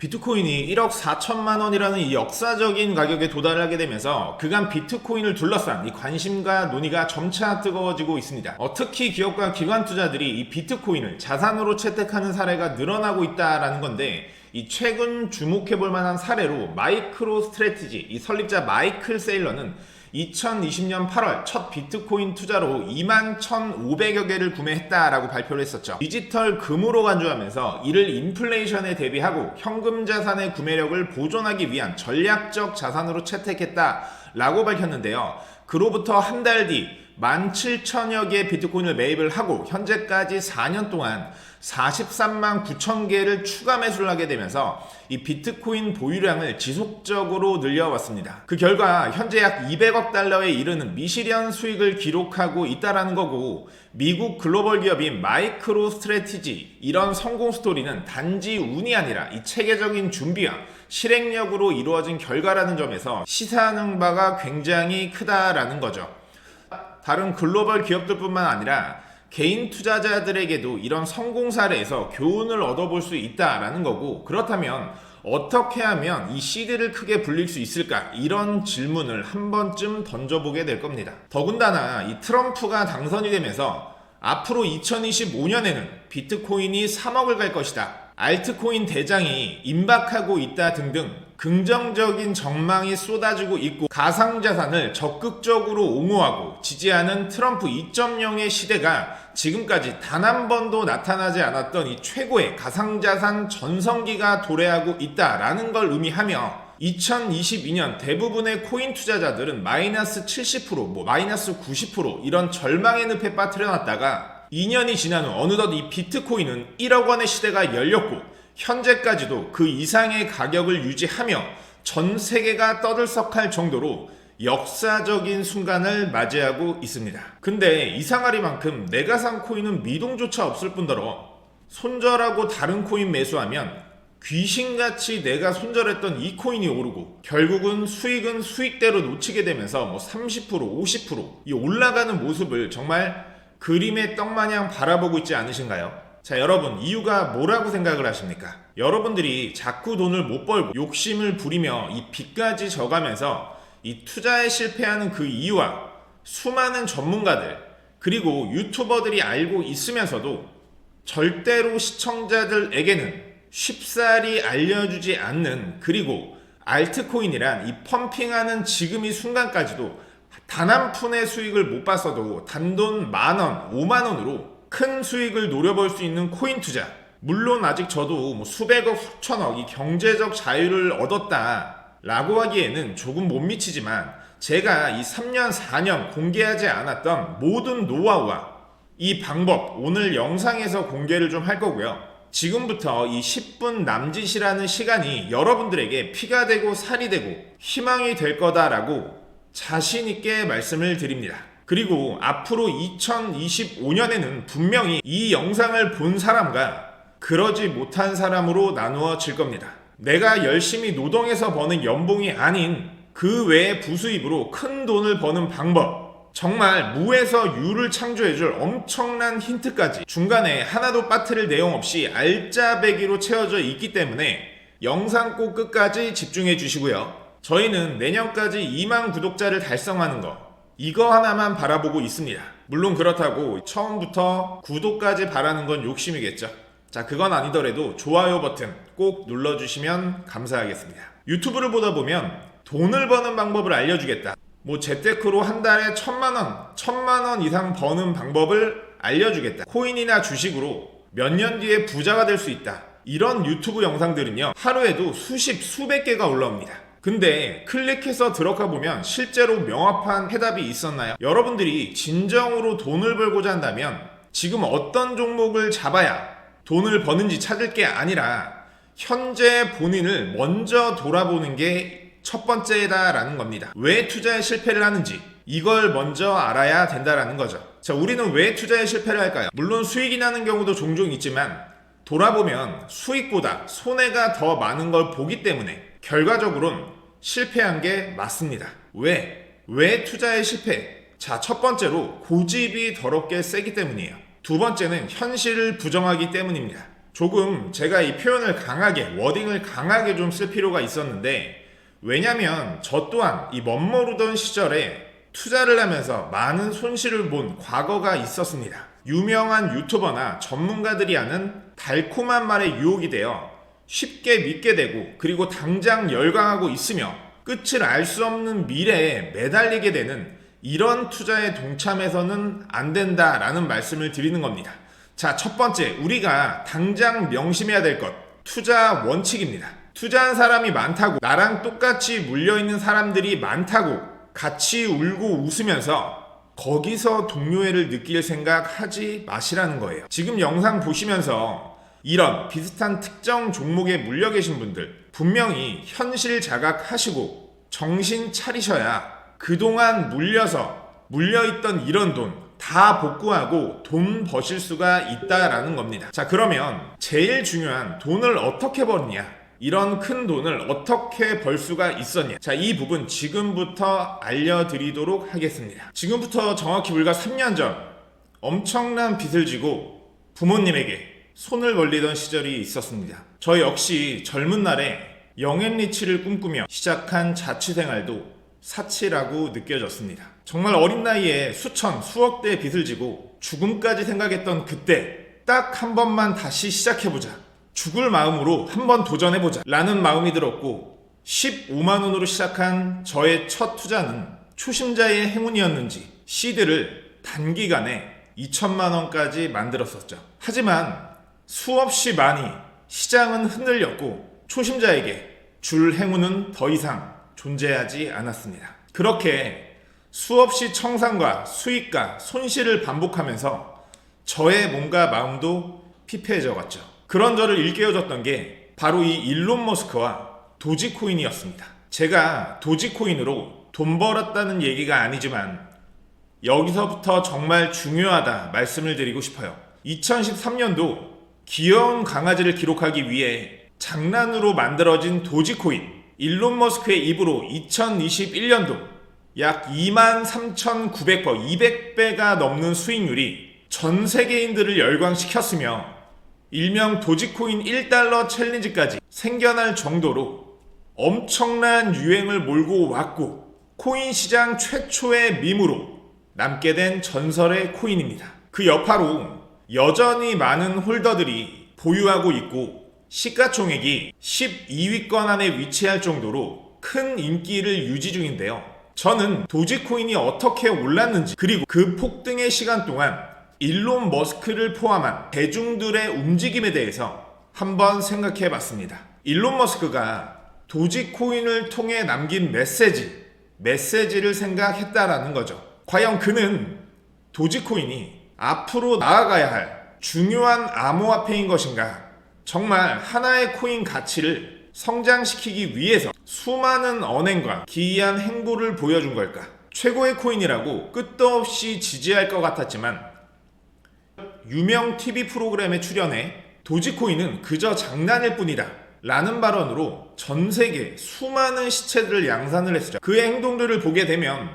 비트코인이 1억 4천만 원이라는 이 역사적인 가격에 도달하게 되면서 그간 비트코인을 둘러싼 이 관심과 논의가 점차 뜨거워지고 있습니다. 어, 특히 기업과 기관 투자들이 이 비트코인을 자산으로 채택하는 사례가 늘어나고 있다라는 건데 이 최근 주목해 볼 만한 사례로 마이크로 스트래티지 이 설립자 마이클 세일러는 2020년 8월 첫 비트코인 투자로 2만 1,500여 개를 구매했다라고 발표를 했었죠. 디지털 금으로 간주하면서 이를 인플레이션에 대비하고 현금 자산의 구매력을 보존하기 위한 전략적 자산으로 채택했다라고 밝혔는데요. 그로부터 한 달 뒤 17,000여 개의 비트코인을 매입을 하고 현재까지 4년 동안 43만 9천 개를 추가 매수를 하게 되면서 이 비트코인 보유량을 지속적으로 늘려왔습니다. 그 결과 현재 약 200억 달러에 이르는 미실현 수익을 기록하고 있다라는 거고 미국 글로벌 기업인 마이크로 스트래티지 이런 성공 스토리는 단지 운이 아니라 이 체계적인 준비와 실행력으로 이루어진 결과라는 점에서 시사하는 바가 굉장히 크다라는 거죠. 다른 글로벌 기업들뿐만 아니라 개인 투자자들에게도 이런 성공 사례에서 교훈을 얻어볼 수 있다라는 거고 그렇다면 어떻게 하면 이 시대를 크게 불릴 수 있을까 이런 질문을 한 번쯤 던져보게 될 겁니다. 더군다나 이 트럼프가 당선이 되면서 앞으로 2025년에는 비트코인이 3억을 갈 것이다. 알트코인 대장이 임박하고 있다 등등 긍정적인 전망이 쏟아지고 있고 가상자산을 적극적으로 옹호하고 지지하는 트럼프 2.0의 시대가 지금까지 단 한 번도 나타나지 않았던 이 최고의 가상자산 전성기가 도래하고 있다라는 걸 의미하며 2022년 대부분의 코인 투자자들은 마이너스 70%, 뭐 마이너스 90% 이런 절망의 늪에 빠뜨려놨다가 2년이 지난 후 어느덧 이 비트코인은 1억 원의 시대가 열렸고 현재까지도 그 이상의 가격을 유지하며 전 세계가 떠들썩할 정도로 역사적인 순간을 맞이하고 있습니다. 근데 이상하리만큼 내가 산 코인은 미동조차 없을 뿐더러 손절하고 다른 코인 매수하면 귀신같이 내가 손절했던 이 코인이 오르고 결국은 수익은 수익대로 놓치게 되면서 뭐 30% 50%이 올라가는 모습을 정말 그림의 떡마냥 바라보고 있지 않으신가요? 자 여러분 이유가 뭐라고 생각을 하십니까? 여러분들이 자꾸 돈을 못 벌고 욕심을 부리며 이 빚까지 져가면서 이 투자에 실패하는 그 이유와 수많은 전문가들 그리고 유튜버들이 알고 있으면서도 절대로 시청자들에게는 쉽사리 알려주지 않는 그리고 알트코인이란 이 펌핑하는 지금 이 순간까지도 단 한 푼의 수익을 못 봤어도 단돈 만 원, 오만 원으로 큰 수익을 노려볼 수 있는 코인 투자. 물론 아직 저도 뭐 수백억, 수천억 이 경제적 자유를 얻었다 라고 하기에는 조금 못 미치지만 제가 이 3년, 4년 공개하지 않았던 모든 노하우와 이 방법 오늘 영상에서 공개를 좀 할 거고요. 지금부터 이 10분 남짓이라는 시간이 여러분들에게 피가 되고 살이 되고 희망이 될 거다라고 자신 있게 말씀을 드립니다. 그리고 앞으로 2025년에는 분명히 이 영상을 본 사람과 그러지 못한 사람으로 나누어질 겁니다. 내가 열심히 노동해서 버는 연봉이 아닌 그 외의 부수입으로 큰 돈을 버는 방법. 정말 무에서 유를 창조해줄 엄청난 힌트까지 중간에 하나도 빠뜨릴 내용 없이 알짜배기로 채워져 있기 때문에 영상 꼭 끝까지 집중해 주시고요. 저희는 내년까지 2만 구독자를 달성하는 거 이거 하나만 바라보고 있습니다. 물론 그렇다고 처음부터 구독까지 바라는 건 욕심이겠죠. 자, 그건 아니더라도 좋아요 버튼 꼭 눌러주시면 감사하겠습니다. 유튜브를 보다 보면 돈을 버는 방법을 알려주겠다. 뭐 재테크로 한 달에 천만 원, 천만 원 이상 버는 방법을 알려주겠다. 코인이나 주식으로 몇 년 뒤에 부자가 될 수 있다. 이런 유튜브 영상들은요, 하루에도 수십, 수백 개가 올라옵니다. 근데 클릭해서 들어가 보면 실제로 명확한 해답이 있었나요? 여러분들이 진정으로 돈을 벌고자 한다면 지금 어떤 종목을 잡아야 돈을 버는지 찾을 게 아니라 현재 본인을 먼저 돌아보는 게 첫 번째다라는 겁니다. 왜 투자에 실패를 하는지 이걸 먼저 알아야 된다라는 거죠. 자, 우리는 왜 투자에 실패를 할까요? 물론 수익이 나는 경우도 종종 있지만 돌아보면 수익보다 손해가 더 많은 걸 보기 때문에 결과적으로는 실패한 게 맞습니다. 왜? 왜 투자에 실패? 자, 첫 번째로 고집이 더럽게 세기 때문이에요. 두 번째는 현실을 부정하기 때문입니다. 조금 제가 이 표현을 강하게, 워딩을 강하게 좀 쓸 필요가 있었는데, 왜냐면 저 또한 이 멋모르던 시절에 투자를 하면서 많은 손실을 본 과거가 있었습니다. 유명한 유튜버나 전문가들이 하는 달콤한 말에 유혹이 되어 쉽게 믿게 되고 그리고 당장 열광하고 있으며 끝을 알 수 없는 미래에 매달리게 되는 이런 투자에 동참해서는 안 된다라는 말씀을 드리는 겁니다. 자, 첫 번째, 우리가 당장 명심해야 될 것. 투자 원칙입니다. 투자한 사람이 많다고, 나랑 똑같이 물려있는 사람들이 많다고, 같이 울고 웃으면서 거기서 동료애를 느낄 생각 하지 마시라는 거예요. 지금 영상 보시면서 이런 비슷한 특정 종목에 물려 계신 분들, 분명히 현실 자각하시고 정신 차리셔야 그동안 물려서 물려있던 이런 돈 다 복구하고 돈 버실 수가 있다라는 겁니다. 자, 그러면 제일 중요한 돈을 어떻게 버느냐? 이런 큰 돈을 어떻게 벌 수가 있었냐? 자, 이 부분 지금부터 알려드리도록 하겠습니다. 지금부터 정확히 불과 3년 전 엄청난 빚을 지고 부모님에게 손을 벌리던 시절이 있었습니다. 저 역시 젊은 날에 영앤리치를 꿈꾸며 시작한 자취생활도 사치라고 느껴졌습니다. 정말 어린 나이에 수천, 수억 대의 빚을 지고 죽음까지 생각했던 그때 딱 한 번만 다시 시작해보자. 죽을 마음으로 한번 도전해보자. 라는 마음이 들었고 15만원으로 시작한 저의 첫 투자는 초심자의 행운이었는지 시드를 단기간에 2천만원까지 만들었었죠. 하지만 수없이 많이 시장은 흔들렸고 초심자에게 줄 행운은 더 이상 존재하지 않았습니다. 그렇게 수없이 청산과 수익과 손실을 반복하면서 저의 몸과 마음도 피폐해져 갔죠. 그런 저를 일깨워줬던 게 바로 이 일론 머스크와 도지코인이었습니다. 제가 도지코인으로 돈 벌었다는 얘기가 아니지만 여기서부터 정말 중요하다 말씀을 드리고 싶어요. 2013년도 귀여운 강아지를 기록하기 위해 장난으로 만들어진 도지코인 일론 머스크의 입으로 2021년도 약 23,900배, 200배가 넘는 수익률이 전 세계인들을 열광시켰으며 일명 도지코인 1달러 챌린지까지 생겨날 정도로 엄청난 유행을 몰고 왔고 코인 시장 최초의 밈으로 남게 된 전설의 코인입니다. 그 여파로 여전히 많은 홀더들이 보유하고 있고 시가총액이 12위권 안에 위치할 정도로 큰 인기를 유지 중인데요. 저는 도지코인이 어떻게 올랐는지 그리고 그 폭등의 시간 동안 일론 머스크를 포함한 대중들의 움직임에 대해서 한번 생각해 봤습니다. 일론 머스크가 도지코인을 통해 남긴 메시지, 메시지를 생각했다라는 거죠. 과연 그는 도지코인이 앞으로 나아가야 할 중요한 암호화폐인 것인가? 정말 하나의 코인 가치를 성장시키기 위해서 수많은 언행과 기이한 행보를 보여준 걸까? 최고의 코인이라고 끝도 없이 지지할 것 같았지만 유명 TV 프로그램에 출연해 도지코인은 그저 장난일 뿐이다. 라는 발언으로 전 세계 수많은 시체들을 양산을 했었죠. 그의 행동들을 보게 되면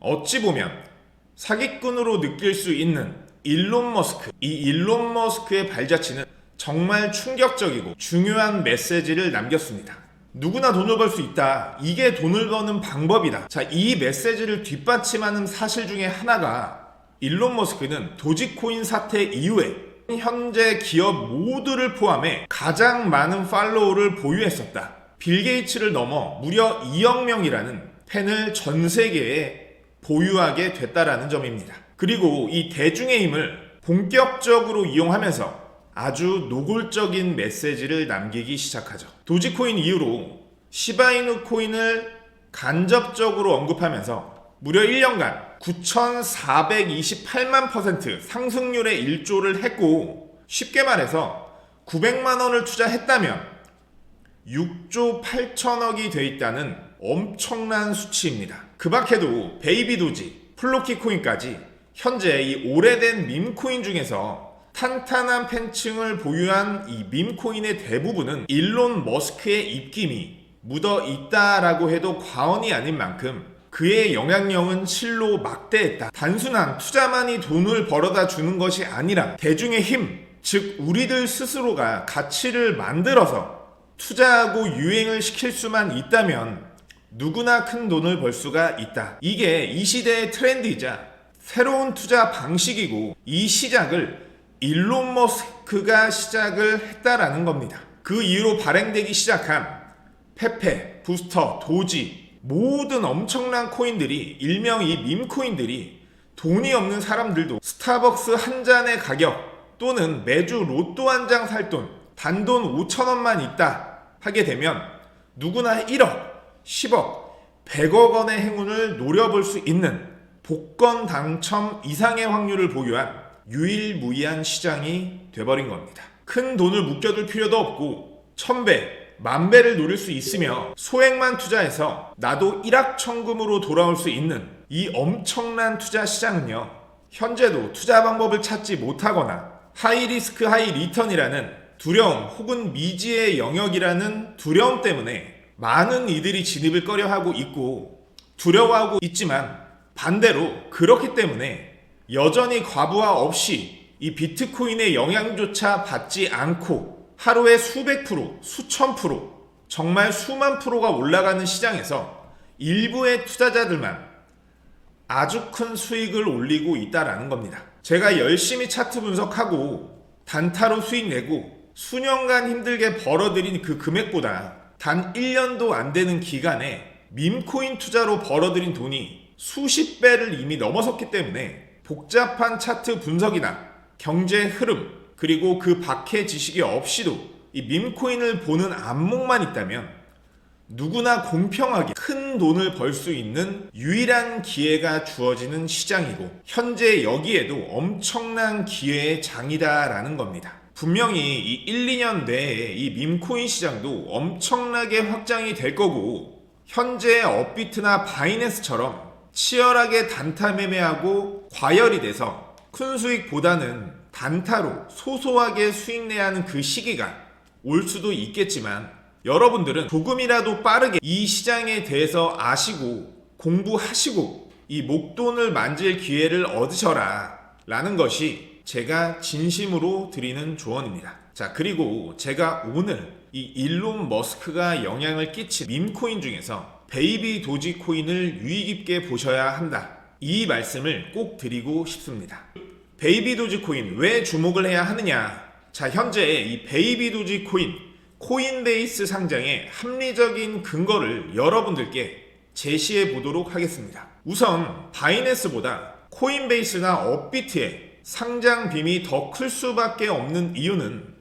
어찌 보면 사기꾼으로 느낄 수 있는 일론 머스크. 이 일론 머스크의 발자취는 정말 충격적이고 중요한 메시지를 남겼습니다. 누구나 돈을 벌 수 있다. 이게 돈을 버는 방법이다. 자, 이 메시지를 뒷받침하는 사실 중에 하나가 일론 머스크는 도지코인 사태 이후에 현재 기업 모두를 포함해 가장 많은 팔로우를 보유했었다. 빌 게이츠를 넘어 무려 2억 명이라는 팬을 전 세계에 보유하게 됐다라는 점입니다. 그리고 이 대중의 힘을 본격적으로 이용하면서 아주 노골적인 메시지를 남기기 시작하죠. 도지코인 이후로 시바이누 코인을 간접적으로 언급하면서 무려 1년간 9,428만 퍼센트 상승률의 일조를 했고 쉽게 말해서 900만 원을 투자했다면 6조 8천억이 돼 있다는 엄청난 수치입니다. 그 밖에도 베이비 도지, 플로키 코인까지 현재 이 오래된 밈코인 중에서 탄탄한 팬층을 보유한 이 밈코인의 대부분은 일론 머스크의 입김이 묻어 있다라고 해도 과언이 아닌 만큼 그의 영향력은 실로 막대했다. 단순한 투자만이 돈을 벌어다 주는 것이 아니라 대중의 힘, 즉 우리들 스스로가 가치를 만들어서 투자하고 유행을 시킬 수만 있다면 누구나 큰 돈을 벌 수가 있다. 이게 이 시대의 트렌드이자 새로운 투자 방식이고 이 시작을 일론 머스크가 시작을 했다라는 겁니다. 그 이후로 발행되기 시작한 페페, 부스터, 도지 모든 엄청난 코인들이 일명 이 밈코인들이 돈이 없는 사람들도 스타벅스 한 잔의 가격 또는 매주 로또 한 장 살 돈 단돈 5천 원만 있다 하게 되면 누구나 1억, 10억, 100억 원의 행운을 노려볼 수 있는 복권 당첨 이상의 확률을 보유한 유일무이한 시장이 돼버린 겁니다. 큰 돈을 묶여둘 필요도 없고 천배, 만배를 노릴 수 있으며 소액만 투자해서 나도 일확천금으로 돌아올 수 있는 이 엄청난 투자 시장은요. 현재도 투자 방법을 찾지 못하거나 하이 리스크 하이 리턴이라는 두려움 혹은 미지의 영역이라는 두려움 때문에 많은 이들이 진입을 꺼려하고 있고 두려워하고 있지만 반대로 그렇기 때문에 여전히 과부하 없이 이 비트코인의 영향조차 받지 않고 하루에 수백 프로, 수천 프로, 정말 수만 프로가 올라가는 시장에서 일부의 투자자들만 아주 큰 수익을 올리고 있다라는 겁니다. 제가 열심히 차트 분석하고 단타로 수익 내고 수년간 힘들게 벌어들인 그 금액보다 단 1년도 안 되는 기간에 밈코인 투자로 벌어들인 돈이 수십 배를 이미 넘어섰기 때문에 복잡한 차트 분석이나 경제 흐름 그리고 그 밖의 지식이 없이도 이 밈코인을 보는 안목만 있다면 누구나 공평하게 큰 돈을 벌 수 있는 유일한 기회가 주어지는 시장이고 현재 여기에도 엄청난 기회의 장이다라는 겁니다. 분명히 이 1, 2년 내에 이 밈코인 시장도 엄청나게 확장이 될 거고 현재 업비트나 바이낸스처럼 치열하게 단타 매매하고 과열이 돼서 큰 수익보다는 단타로 소소하게 수익 내야 하는 그 시기가 올 수도 있겠지만 여러분들은 조금이라도 빠르게 이 시장에 대해서 아시고 공부하시고 이 목돈을 만질 기회를 얻으셔라 라는 것이 제가 진심으로 드리는 조언입니다. 자, 그리고 제가 오늘 이 일론 머스크가 영향을 끼친 밈코인 중에서 베이비 도지 코인을 유의 깊게 보셔야 한다. 이 말씀을 꼭 드리고 싶습니다. 베이비 도지 코인 왜 주목을 해야 하느냐? 자, 현재 이 베이비 도지 코인 코인베이스 상장의 합리적인 근거를 여러분들께 제시해 보도록 하겠습니다. 우선 바이낸스보다 코인베이스나 업비트의 상장 빔이 더 클 수밖에 없는 이유는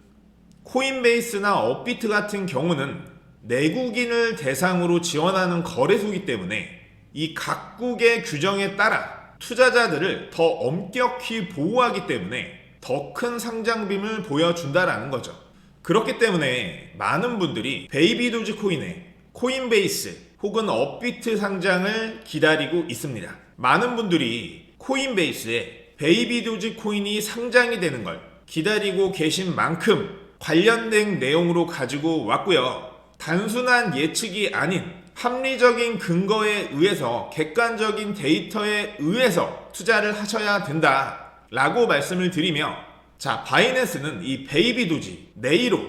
코인베이스나 업비트 같은 경우는 내국인을 대상으로 지원하는 거래소이기 때문에 이 각국의 규정에 따라 투자자들을 더 엄격히 보호하기 때문에 더 큰 상장빔을 보여준다라는 거죠. 그렇기 때문에 많은 분들이 베이비 도지 코인의 코인베이스 혹은 업비트 상장을 기다리고 있습니다. 많은 분들이 코인베이스에 베이비 도지 코인이 상장이 되는 걸 기다리고 계신 만큼 관련된 내용으로 가지고 왔고요. 단순한 예측이 아닌 합리적인 근거에 의해서 객관적인 데이터에 의해서 투자를 하셔야 된다. 라고 말씀을 드리며 자, 바이낸스는 이 베이비 도지, 네이로,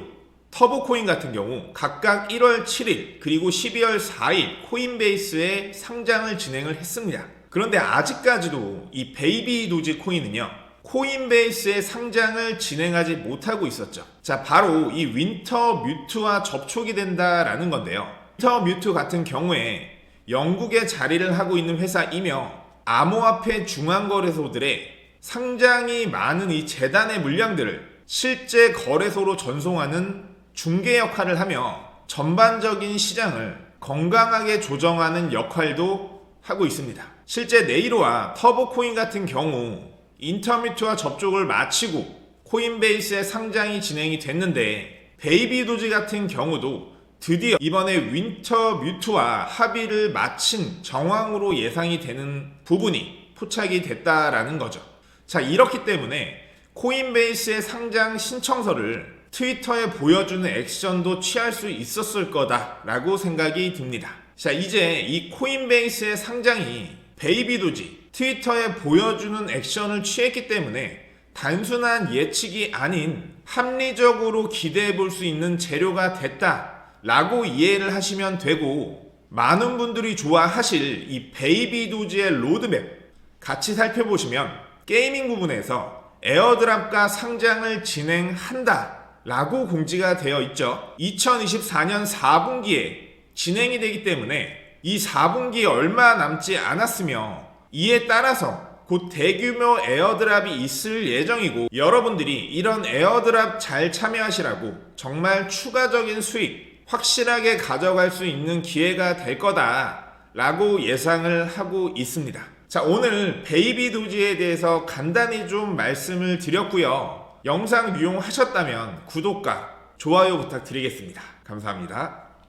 터보코인 같은 경우 각각 1월 7일 그리고 12월 4일 코인베이스에 상장을 진행을 했습니다. 그런데 아직까지도 이 베이비 도지 코인은요. 코인베이스의 상장을 진행하지 못하고 있었죠. 자, 바로 이 윈터 뮤트와 접촉이 된다라는 건데요. 윈터 뮤트 같은 경우에 영국에 자리를 하고 있는 회사이며 암호화폐 중앙거래소들의 상장이 많은 이 재단의 물량들을 실제 거래소로 전송하는 중개 역할을 하며 전반적인 시장을 건강하게 조정하는 역할도 하고 있습니다. 실제 네이로와 터보코인 같은 경우 인터미트와 접촉을 마치고 코인베이스의 상장이 진행이 됐는데 베이비 도지 같은 경우도 드디어 이번에 윈터 뮤트와 합의를 마친 정황으로 예상이 되는 부분이 포착이 됐다라는 거죠. 자, 이렇기 때문에 코인베이스의 상장 신청서를 트위터에 보여주는 액션도 취할 수 있었을 거다라고 생각이 듭니다. 자, 이제 이 코인베이스의 상장이 베이비도지 트위터에 보여주는 액션을 취했기 때문에 단순한 예측이 아닌 합리적으로 기대해 볼 수 있는 재료가 됐다 라고 이해를 하시면 되고 많은 분들이 좋아하실 이 베이비 도지의 로드맵 같이 살펴보시면 게이밍 부분에서 에어드랍과 상장을 진행한다 라고 공지가 되어 있죠. 2024년 4분기에 진행이 되기 때문에 이 4분기에 얼마 남지 않았으며 이에 따라서 곧 대규모 에어드랍이 있을 예정이고 여러분들이 이런 에어드랍 잘 참여하시라고 정말 추가적인 수익 확실하게 가져갈 수 있는 기회가 될 거다 라고 예상을 하고 있습니다. 자, 오늘 베이비 도지에 대해서 간단히 좀 말씀을 드렸고요. 영상 유용하셨다면 구독과 좋아요 부탁드리겠습니다. 감사합니다.